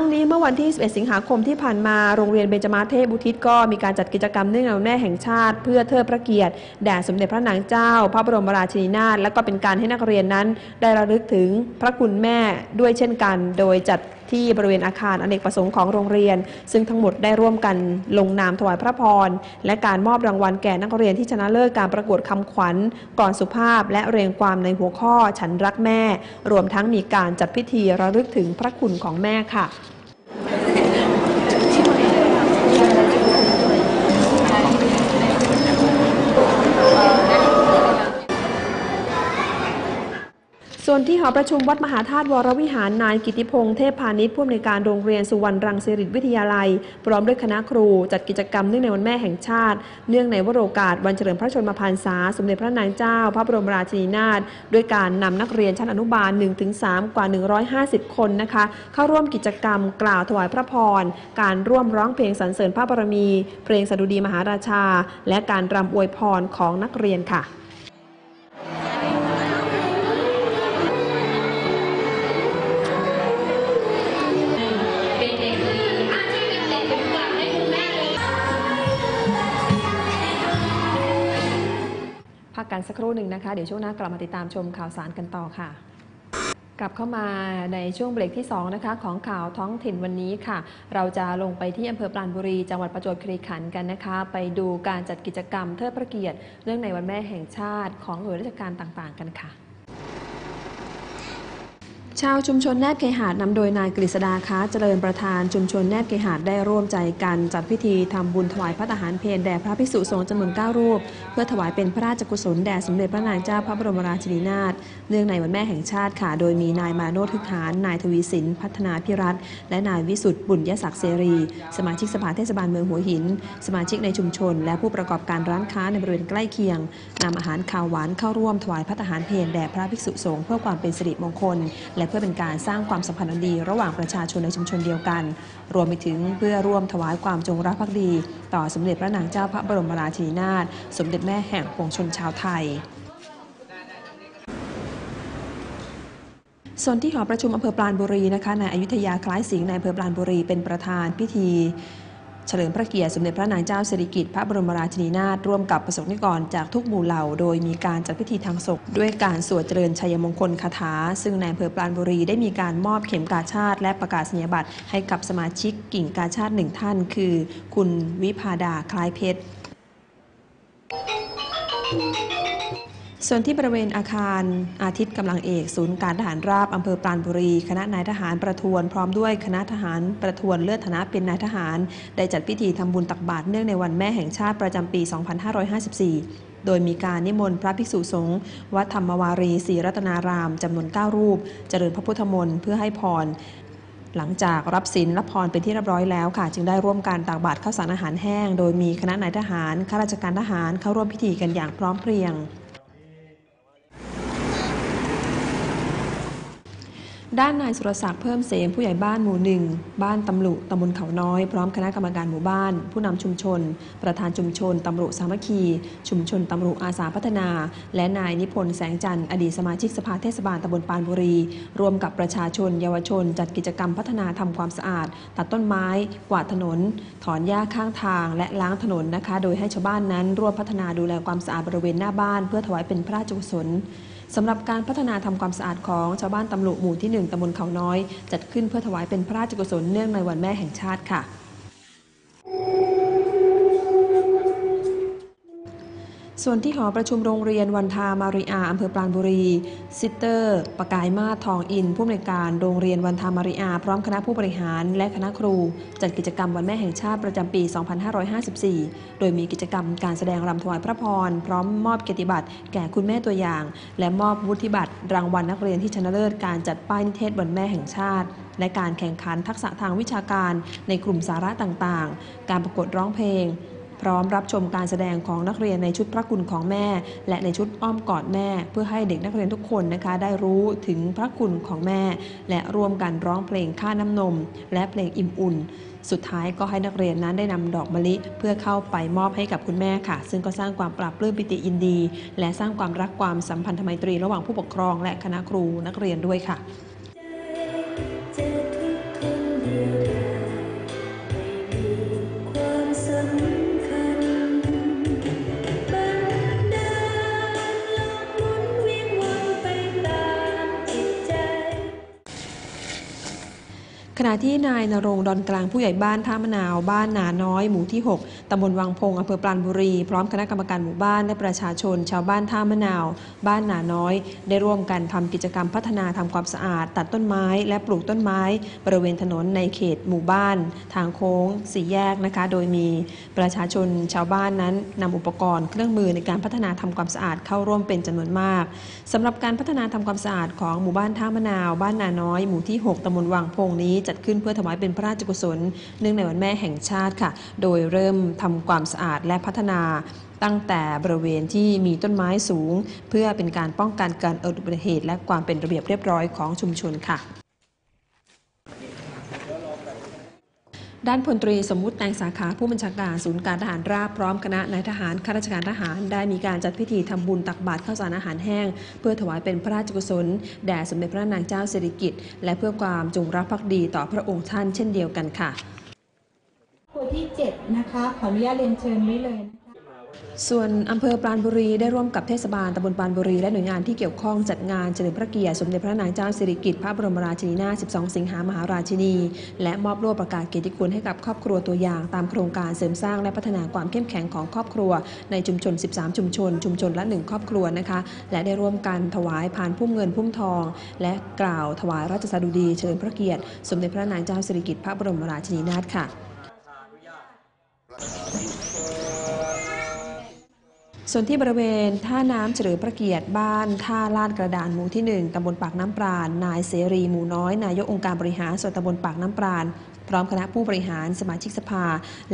ทั้งนี้เมื่อวันที่ 11 สิงหาคมที่ผ่านมา โรงเรียนเบญจมาศเทพบุทิศก็มีการจัดกิจกรรมเนื่องในวันแม่แห่งชาติ เพื่อเทิดพระเกียรติแด่สมเด็จพระนางเจ้า พระบรมราชินีนาถและก็เป็นการให้นักเรียนนั้น ได้ระลึกถึงพระคุณแม่ด้วยเช่นกัน โดยจัด ที่บริเวณอาคารอเนกประสงค์ของโรงเรียน ซึ่งทั้งหมดได้ร่วมกันลงนามถวายพระพร และการมอบรางวัลแก่นักเรียนที่ชนะเลิศการประกวดคำขวัญ ก่อนสุภาพและเรียงความในหัวข้อฉันรักแม่ รวมทั้งมีการจัดพิธีระลึกถึงพระคุณของแม่ค่ะ นที่หอประชุมวัดมหาธาตุวรวิหารนายกิติพงษ์เทพพาณิชย์ผู้อำนวยการโรงเรียนสุวรรณรังสิริวิทยาลัย พร้อมด้วยคณะครูจัดกิจกรรมเนื่องในวันแม่แห่งชาติ เนื่องในวโรกาสวันเฉลิมพระชนมพรรษา สมเด็จพระนางเจ้า พระบรมราชินีนาถด้วยการนำนักเรียนชั้นอนุบาล 1-3 กว่า 150 คนนะคะเข้าร่วมกิจกรรมกล่าวถวายพระพร การร่วมร้องเพลงสรรเสริญพระบรมี เพลงสดุดีมหาราชา และการรำอวยพรของนักเรียนค่ะ พักกันสักครู่หนึ่งนะคะ เดี๋ยวช่วงหน้ากลับมาติดตามชมข่าวสารกันต่อค่ะกลับเข้ามาในช่วงเบรกที่2นะคะของข่าวท้องถิ่นวันนี้ค่ะ เราจะลงไปที่อำเภอปราณบุรี จังหวัดประจวบคีรีขันธ์กันนะคะ ไปดูการจัดกิจกรรมเทิดพระเกียรติเนื่องในวันแม่แห่งชาติของหน่วยราชการต่างๆ กันค่ะ ชาวชุมชนแนบเคหาดนำโดยนายกฤษดาค้าเจริญประธานชุมชนแนบเคหาดได้ร่วมใจกันจัดพิธีทำบุญถวายพระทหารเพลแด่พระภิกษุสงฆ์จำนวน9รูป เพื่อถวายเป็นพระราชกุศลแด่สมเด็จพระนางเจ้าพระบรมราชินีนาถเนื่องในวันแม่แห่งชาติค่ะ โดยมีนายมาโนทึกหานนายทวีสินพัฒนาพิรัตและนายวิสุทธ์บุญยศักดิ์เสรี สมาชิกสภาเทศบาลเมืองหัวหิน สมาชิกในชุมชน และผู้ประกอบการร้านค้าในบริเวณใกล้เคียงนำอาหารข้าวหวานเข้าร่วมถวายพระทหารเพลแด่พระภิกษุสงฆ์เพื่อความเป็นสิริมงคลและเพื่อเป็นการสร้างความสัมพันธ์ดี ระหว่างประชาชนในชุมชนเดียวกัน รวมไปถึงเพื่อร่วมถวายความจงรักภักดี ต่อสมเด็จพระนางเจ้าพระบรมราชินีนาถสมเด็จแม่แห่งปวงชนชาวไทยส่วนที่หอประชุมอำเภอปราณบุรีนะคะนายอยุธยาคล้ายสิงห์นายอำเภอปราณบุรีเป็นประธานพิธี เฉลิมพระเกียรติสมเด็จพระนางเจ้าสิริกิติ์พระบรมราชินีนาถร่วมกับประสบนิกรจากทุกหมู่เหล่า โดยมีการจัดพิธีทางศพด้วยการสวดเจริญชัยมงคลคาถา ซึ่งในายอำเภอปราณบุรีได้มีการมอบเข็มกาชาติและประกาศนียบัตรให้กับสมาชิกกิ่งกาชาติหนึ่งท่าน คือ คุณวิพาดาคล้ายเพชร ส่วนที่บริเวณอาคารอาทิตย์กำลังเอกศูนย์การทหารราบอำเภอปราณบุรี คณะนายทหารประทวนพร้อมด้วยคณะทหารประทวนเลือดฐานะเป็นนายทหาร ได้จัดพิธีทำบุญตักบาตรเนื่องในวันแม่แห่งชาติประจำปี 2554โดยมีการนิมนต์พระภิกษุสงฆ์วัดธรรมวารีศรีรัตนาราม จำนวน 9 รูป เจริญพระพุทธมนต์เพื่อให้พร หลังจากรับศีลรับพรเป็นที่เรียบร้อยแล้วค่ะ จึงได้ร่วมการตักบาตรข้าวสารอาหารแห้ง โดยมีคณะนายทหารข้าราชการทหารเข้าร่วมพิธีกันอย่างพร้อมเพรียง ด้านนายสุรศักดิ์เพิ่มเสมผู้ใหญ่บ้านหมู่หนึ่งบ้านตำลุตำบลเขาน้อย พร้อมคณะกรรมการหมู่บ้าน ผู้นำชุมชน ประธานชุมชนตำรุสามัคคี ชุมชนตำรุอาสาพัฒนา และนายนิพนธ์แสงจันทร์อดีตสมาชิกสภาเทศบาลตำบลปานบุรี รวมกับประชาชน เยาวชน จัดกิจกรรมพัฒนาทำความสะอาด ตัดต้นไม้ กวาดถนน ถอนหญ้าข้างทาง และล้างถนนนะคะ โดยให้ชาวบ้านนั้นร่วมพัฒนาดูแลความสะอาดบริเวณหน้าบ้าน เพื่อถวายเป็นพระราชกุศล สำหรับการพัฒนาทำความสะอาดของชาวบ้านตำลุหมู่ที่ 1ตำบลเขาน้อย จัดขึ้นเพื่อถวายเป็นพระราชกุศลเนื่องในวันแม่แห่งชาติค่ะ ส่วนที่หอประชุมโรงเรียนวันทามาริอาอำเภอปราณบุรี ซิสเตอร์ ประกายมาศทองอิน ผู้อำนวยการโรงเรียนวันทามาริอา พร้อมคณะผู้บริหารและคณะครู จัดกิจกรรมวันแม่แห่งชาติประจำปี 2554 โดยมีกิจกรรมการแสดงรำถวายพระพร พร้อมมอบเกียรติบัตรแก่คุณแม่ตัวอย่าง และมอบวุฒิบัตรรางวัลนักเรียนที่ชนะเลิศการจัดป้ายนิเทศวันแม่แห่งชาติ และการแข่งขันทักษะทางวิชาการในกลุ่มสาระต่างๆ การประกวดร้องเพลง พร้อมรับชมการแสดงของนักเรียนในชุดพระคุณของแม่ และในชุดอ้อมกอดแม่ เพื่อให้เด็กนักเรียนทุกคนนะคะ ได้รู้ถึงพระคุณของแม่ และร่วมกันร้องเพลงค่าน้ำนม และเพลงอิ่มอุ่น สุดท้ายก็ให้นักเรียนนั้นได้นำดอกมะลิ เพื่อเข้าไปมอบให้กับคุณแม่ค่ะ ซึ่งก็สร้างความปราบปลื้มปิติยินดี และสร้างความรักความสัมพันธไมตรีระหว่างผู้ปกครอง และคณะครูนักเรียนด้วยค่ะ ขณะที่นายนรงดอนกลางผู้ใหญ่บ้านท่ามะนาว บ้านนาน้อยหมู่ที่ 6 ตำบลวังพงอำเภอปราณบุรี พร้อมคณะกรรมการหมู่บ้านและประชาชน ชาวบ้านท่ามะนาว บ้านนาน้อย ได้ร่วมกันทำกิจกรรมพัฒนาทำความสะอาด ตัดต้นไม้ และปลูกต้นไม้ บริเวณถนนในเขตหมู่บ้าน ทางโค้งสี่แยกนะคะ โดยมีประชาชนชาวบ้านนั้นนำอุปกรณ์เครื่องมือในการพัฒนาทำความสะอาดเข้าร่วมเป็นจำนวนมากสำหรับการพัฒนาทำความสะอาดของหมู่บ้านท่ามะนาว บ้านนาน้อยหมู่ที่ 6ตำบลวังพงนี้จัดขึ้นเพื่อถวายเป็นพระราชกุศล เนื่องในวันแม่แห่งชาติค่ะ โดยเริ่มทำความสะอาดและพัฒนาตั้งแต่บริเวณที่มีต้นไม้สูง เพื่อเป็นการป้องกันการเกิดอุบัติเหตุและความเป็นระเบียบเรียบร้อยของชุมชนค่ะ ด้านพลตรีสมมุติแตงสาขาผู้บัญชาการศูนย์การทหารราบพร้อมคณะนายทหารข้าราชการทหาร ได้มีการจัดพิธีทำบุญตักบาตรข้าวสารอาหารแห้ง เพื่อถวายเป็นพระราชกุศล แด่สมเด็จพระนางเจ้าสิริกิติ์และเพื่อความจงรักภักดีต่อพระองค์ท่านเช่นเดียวกันค่ะตัวที่ 7 นะคะ ขออนุญาตเรียนเชิญไว้เลยนะคะ ส่วนอำเภอปราณบุรีได้ร่วมกับเทศบาลตำบลปราณบุรีและหน่วยงานที่เกี่ยวข้องจัดงานเฉลิมพระเกียรติสมเด็จพระนางเจ้าสิริกิติ์พระบรมราชินีนาถ 12 สิงหามหาราชินี และมอบโล่ประกาศเกียรติคุณให้กับครอบครัวตัวอย่างตามโครงการเสริมสร้างและพัฒนาความเข้มแข็งของครอบครัว ในชุมชน 13 ชุมชน ชุมชนละ 1 ครอบครัวนะคะ และได้ร่วมกันถวายพานพุ่มเงินพุ่มทอง และกล่าวถวายราชสดุดีเฉลิมพระเกียรติสมเด็จพระนางเจ้าสิริกิติ์พระบรมราชินีนาถค่ะ ส่วนที่บริเวณท่าน้ำเฉลิมพระเกียรติบ้านท่าลาดกระดานหมู่ที่ 1ตำบลปากน้ำปราณนายเสรีหมู่น้อย นายกองค์การบริหารส่วนตำบลปากน้ำปราณพร้อมคณะผู้บริหารสมาชิกสภา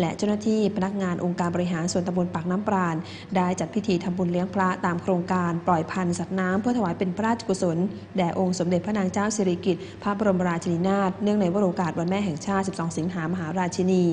และเจ้าหน้าที่พนักงานองค์การบริหารส่วนตำบลปากน้ำปราณ ได้จัดพิธีทำบุญเลี้ยงพระตามโครงการปล่อยพันธุ์สัตว์น้ำเพื่อถวายเป็นพระราชกุศล แด่องค์สมเด็จพระนางเจ้าสิริกิติ์พระบรมราชินีนาถเนื่องในวโรกาสวันแม่แห่งชาติ 12 สิงหามหาราชินี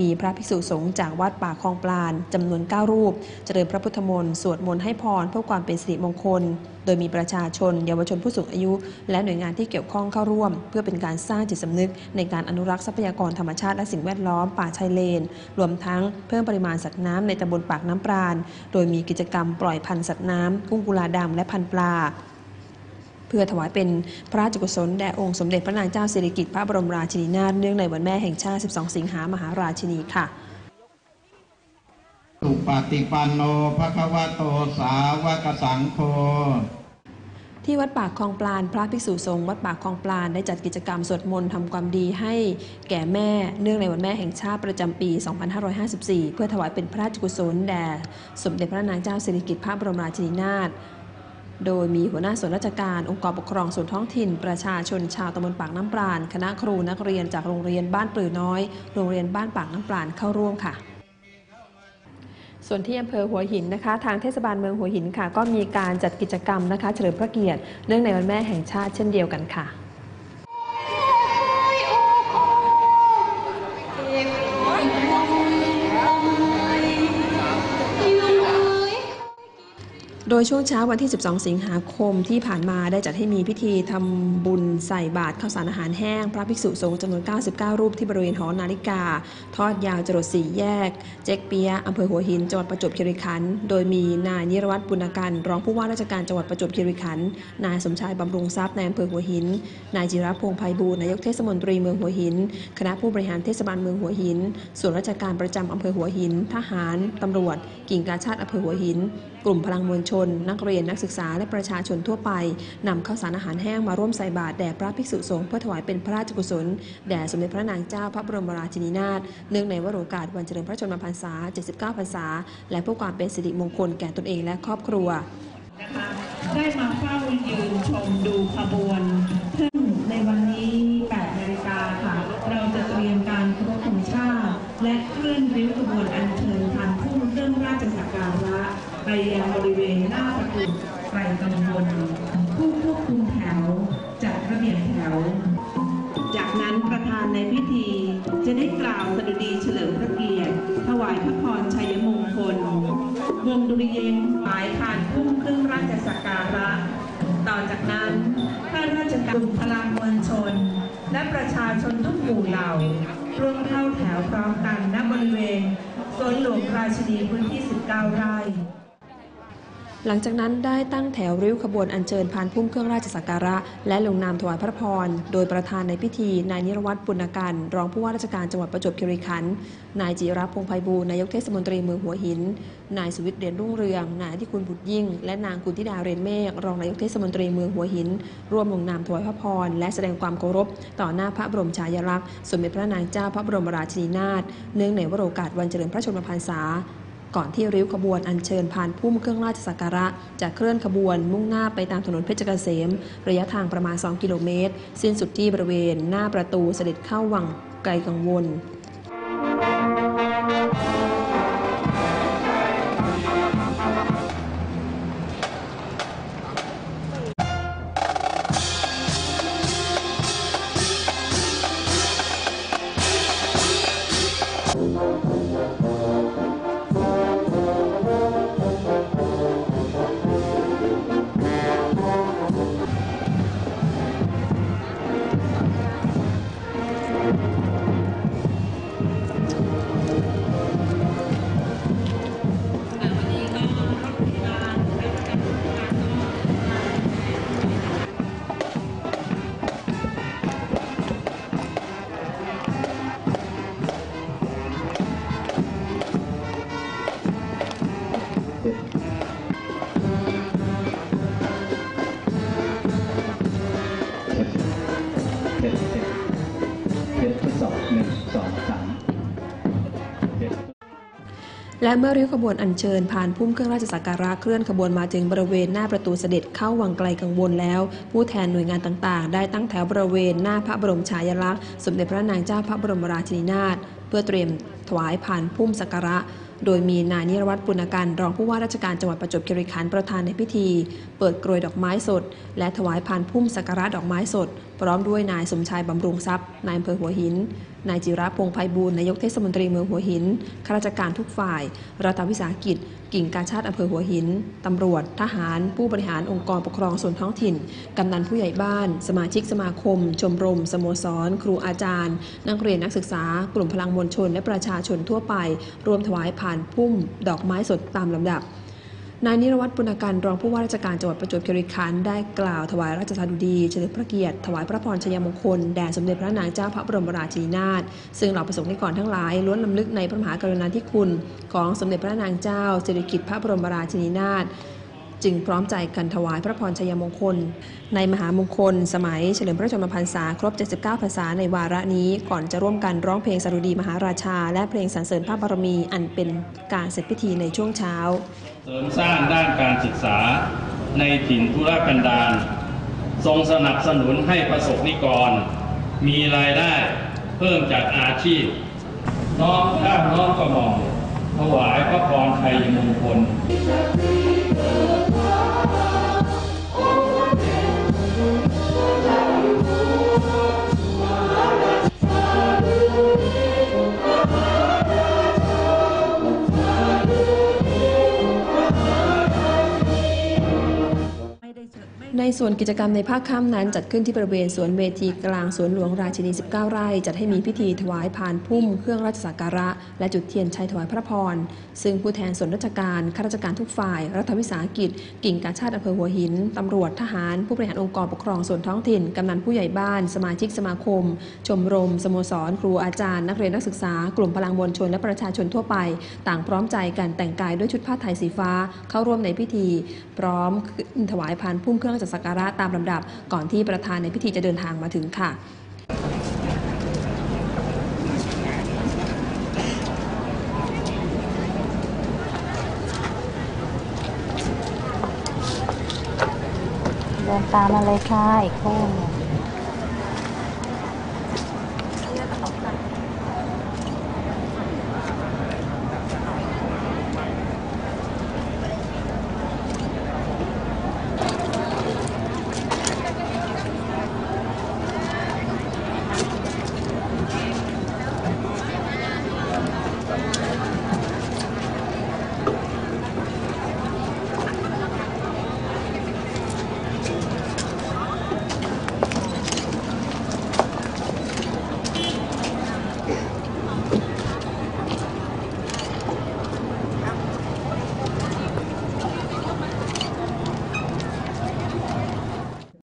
มีพระภิกษุสงฆ์จากวัดป่าคลองปลานจำนวน 9 รูป เจริญพระพุทธมนต์สวดมนต์ให้พรเพื่อความเป็นสิริมงคล โดยมีประชาชน เยาวชนผู้สูงอายุ และหน่วยงานที่เกี่ยวข้องเข้าร่วม เพื่อเป็นการสร้างจิตสำนึก ในการอนุรักษ์ทรัพยากรธรรมชาติและสิ่งแวดล้อมป่าชายเลน รวมทั้งเพิ่มปริมาณสัตว์น้ำในตำบลปากน้ำปราณ โดยมีกิจกรรมปล่อยพันธุ์สัตว์น้ำกุ้งกุลาดำและพันธุ์ปลา เพื่อถวายเป็นพระราชกุศลแด่องค์สมเด็จพระนางเจ้าสิริกิติ์พระบรมราชินีนาถเนื่องในวันแม่แห่งชาติ 12 สิงหามหาราชินีค่ะสุปฏิปันโนภะคะวะโตสาวกสังโฆที่วัดปากคลองปลานพระภิกษุสงฆ์วัดปากคลองปลานได้จัดกิจกรรมสวดมนต์ทำความดีให้แก่แม่เนื่องในวันแม่แห่งชาติประจำปี 2554 เพื่อถวายเป็นพระราชกุศลแด่สมเด็จพระนางเจ้าสิริกิติ์พระบรมราชินีนาถ โดยมีหัวหน้าส่วนราชการองค์กรปกครองส่วนท้องถิ่น ประชาชนชาวตำบลปากน้ำปราณ คณะครูนักเรียนจากโรงเรียนบ้านปลือน้อย โรงเรียนบ้านปากน้ำปราณเข้าร่วมค่ะส่วนที่อำเภอหัวหินนะคะ ทางเทศบาลเมืองหัวหินค่ะ ก็มีการจัดกิจกรรมนะคะ เฉลิมพระเกียรติเนื่องในวันแม่แห่งชาติเช่นเดียวกันค่ะ ยช่วงเช้าวันที่ 12 สิงหาคมที่ผ่านมาได้จัดให้มีพิธีทำบุญใส่บาตรข้าวสารอาหารแห้ง พระภิกษุสงฆ์จำนวน 99 รูปที่บริเวณหอนาฬิกา ทอดยาวจรดสี่แยก เจ๊กเปียอำเภอหัวหินจังหวัดประจวบคีรีขันธ์โดยมีนายนิรวัตรบุญกันรองผู้ว่าราชการจังหวัดประจวบคีรีขันธ์นายสมชายบำรุงทรัพย์นายอำเภอหัวหิน นายจิรพงษ์ไพบูลนายกเทศมนตรีเมืองหัวหิน คณะผู้บริหารเทศบาลเมืองหัวหิน ส่วนราชการประจำอำเภอหัวหิน ทหารตำรวจ กิ่งกาชาติอำเภอหัวหิน กลุ่มพลังมวลชนนักเรียนนักศึกษาและประชาชนทั่วไปนำข้าวสารอาหารแห้งมาร่วมใส่บาตรแด่พระภิกษุสงฆ์เพื่อถวายเป็นพระราชกุศลแด่สมเด็จพระนางเจ้าพระบรมราชินีนาถเนื่องในวโรกาสวันเฉลิมพระชนมพรรษา 79 พรรษา และเพื่อความเป็นสิริมงคลแก่ตนเองและครอบครัวได้มาเฝ้ายืนชมดูขบวน ดีเฉลิมพระเกียรติ ถวายพระพรชัยมงคล วงดุริยางหมายผ่านพุ่มเครื่องราชสักการะ ต่อจากนั้นข้าราชการกลุ่มพลังมวลชน และประชาชนทุกหมู่เหล่า ร่วมเข้าแถวพร้อมกันณบริเวณสวนหลวงราชินีพื้นที่ 19 ไร่ หลังจากนั้นได้ตั้งแถวริ้วขบวนอัญเชิญพานพุ่มเครื่องราชสักการะ และลงนามถวายพระพร โดยประธานในพิธี นายนิรวัตรปุณกันรองผู้ว่าราชการจังหวัดประจวบคีรีขันธ์นายจิรพงษ์ไพบูลนายกเทศมนตรีเมืองหัวหิน นายสุวิทย์เด่นรุ่งเรือง นายอธิคุณบุตรยิ่ง และนางกุลธิดาเรนเมฆรองนายกเทศมนตรีเมืองหัวหิน ร่วมลงนามถวายพระพร และแสดงความเคารพ ต่อหน้าพระบรมฉายาลักษณ์สมเด็จพระนางเจ้าพระบรมราชินีนาถเนื่องในวโรกาสวันเฉลิมพระชนมพรรษา ก่อนที่ริ้วขบวนอัญเชิญผ่านพุ่มเครื่องราชสักการะจะเคลื่อนขบวนมุ่งหน้าไปตามถนนเพชรเกษม ระยะทางประมาณ 2 กิโลเมตร สิ้นสุดที่บริเวณหน้าประตูเสด็จเข้าวังไกลกังวล และเมื่อริ้วขบวนอัญเชิญผ่านพุ่มเครื่องราชสักการะเคลื่อนขบวนมาถึงบริเวณหน้าประตูเสด็จเข้าวังไกลกังวลแล้ว ผู้แทนหน่วยงานต่างๆ ได้ตั้งแถวบริเวณหน้าพระบรมฉายาลักษณ์สมเด็จพระนางเจ้าพระบรมราชินีนาถเพื่อเตรียมถวายผ่านพุ่มสักการะ โดยมีนายนิรวัตรปุณกันรองผู้ว่าราชการจังหวัดประจวบคีรีขันธ์ประธานในพิธี เปิดกรวยดอกไม้สด และถวายผ่านพุ่มสักการะดอกไม้สด พร้อมด้วยนายสมชายบำรุงทรัพย์ นายอำเภอหัวหิน นายจิระพงษ์ไพบูลนายกเทศมนตรีเมืองหัวหิน ข้าราชการทุกฝ่าย รัฐวิสาหกิจ กิ่งการชาติอำเภอหัวหิน ตำรวจ ทหาร ผู้บริหารองค์กรปกครองส่วนท้องถิ่น กำนันผู้ใหญ่บ้าน สมาชิกสมาคม ชมรม สโมสร ครูอาจารย์ นักเรียนนักศึกษา กลุ่มพลังมวลชน และประชาชนทั่วไป รวมถวายผ่านพุ่ม ดอกไม้สดตามลำดับ นายนิรวัตรปุณกันรองผู้ว่าราชการจังหวัดประจวบคีรีขันธ์ได้กล่าวถวายราชสดุดีเฉลิมพระเกียรติถวายพระพรชัยมงคลแด่สมเด็จพระนางเจ้าพระบรมราชินีนาถซึ่งเหล่าประสงค์นิกรทั้งหลายล้วนลำลึกในพระมหากรุณาธิคุณ ของสมเด็จพระนางเจ้าสิริกิติ์พระบรมราชินีนาถ จึงพร้อมใจกันถวายพระพรชัยมงคล ในมหามงคล สมัยเฉลิมพระชนมพรรษาครบ 79 พรรษาในวาระนี้ก่อนจะร่วมกันร้องเพลงสดุดีมหาราชา และเพลงสรรเสริญพระบารมีอันเป็นการเสร็จพิธีในช่วงเช้า เสริมสร้างด้านการศึกษาในถิ่นธุรกันดารทรงสนับสนุนให้ประสบนิกร มีรายได้เพิ่มจากอาชีพ น้อมข้าน้อมกระหม่อม ถวายพระพรชัยมงคล ส่วนกิจกรรมในภาคค่ำนั้นจัดขึ้นที่บริเวณสวนเวทีกลางสวนหลวงราชินี 19 ไร่ จัดให้มีพิธีถวายพานพุ่มเครื่องราชสักการะ และจุดเทียนชัยถวายพระพร ซึ่งผู้แทนส่วนราชการข้าราชการทุกฝ่าย รัฐวิสาหกิจ กิ่งการชาติอำเภอหัวหิน ตำรวจทหาร ผู้บริหารองค์กรปกครองส่วนท้องถิ่น กำนันผู้ใหญ่บ้าน สมาชิกสมาคม ชมรม สโมสร ครูอาจารย์ นักเรียนนักศึกษากลุ่มพลังมวลชนและประชาชนทั่วไป ต่างพร้อมใจกันแต่งกายด้วยชุดผ้าไทยสีฟ้า เข้าร่วมในพิธี พร้อมถวายพานพุ่มเครื่องราชสักการะตามลำดับ ก่อนที่ประธานในพิธีจะเดินทางมาถึงค่ะเดินตามมาเลยค่ะอีกคู่